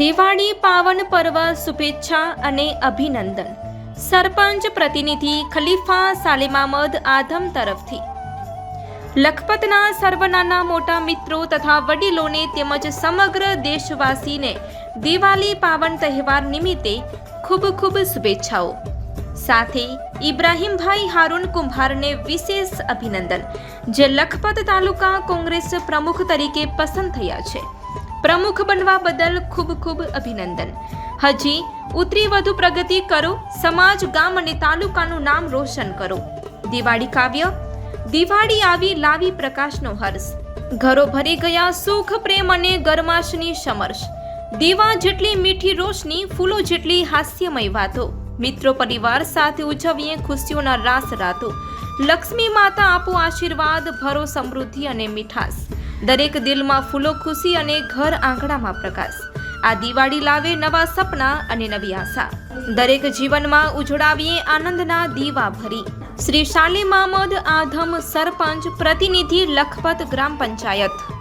દિવાળી, પાવન પર્વ, શુભેચ્છા અને અભિનંદન. સરપંચ, પ્રતિનિધિ, ખલીફા સાલેમામદ આધમ તરફથી. લખપતના સર્વ નાના મોટા મિત્રો તથા વડીલોને તેમજ સમગ્ર દેશવાસીને દિવાળી, પાવન તહેવાર નિમિત્તે ખૂબ ખૂબ શુભેચ્છાઓ. સાથે ઇબ્રાહીમભાઈ હારૂન કુંભારને વિશેષ અભિનંદન, જે લખપત તાલુકા કોંગ્રેસ પ્રમુખ તરીકે પસંદ થયા છે. પ્રમુખ બનવા બદલ ખૂબ ખૂબ અભિનંદન. હજી ઉતરી વધુ પ્રગતિ કરો, સમાજ, ગામ અને તાલુકાનું નામ રોશન કરો. દિવાળી કાવ્ય, દિવાળી આવી લાવી પ્રકાશનો હર્ષ. ઘરો ભરી ગયા સુખ, પ્રેમ અને ગરમાશની સમર્શ. દીવા જેટલી મીઠી રોશની, ફૂલો જેટલી હાસ્યમય વાતો. મિત્રો પરિવાર સાથે ઉજવીએ ખુશીઓના રાસ રાતો. લક્ષ્મી માતા આપો આશીર્વાદ, ભરો સમૃદ્ધિ અને મીઠાશ. દરેક દિલમાં ફૂલો ખુશી અને ઘર આંગણામાં પ્રકાશ. આ દિવાળી લાવે નવા સપના અને નવી આશા. દરેક જીવનમાં ઉજળાવીએ આનંદના દીવા ભરી શ્રી શાલી મામદ આધમ સરપંચ પ્રતિનિધિ લખપત ગ્રામ પંચાયત.